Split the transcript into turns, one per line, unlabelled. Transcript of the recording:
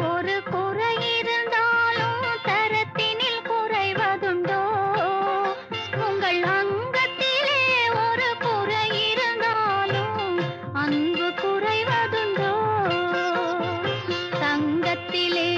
ஒரு குறை இருந்தாலும் தரத்தினில் குறைவதுண்டோ? உங்கள் அங்கத்திலே ஒரு குறை இருந்தாலும் அன்பு குறைவதுண்டோ? தங்கத்திலே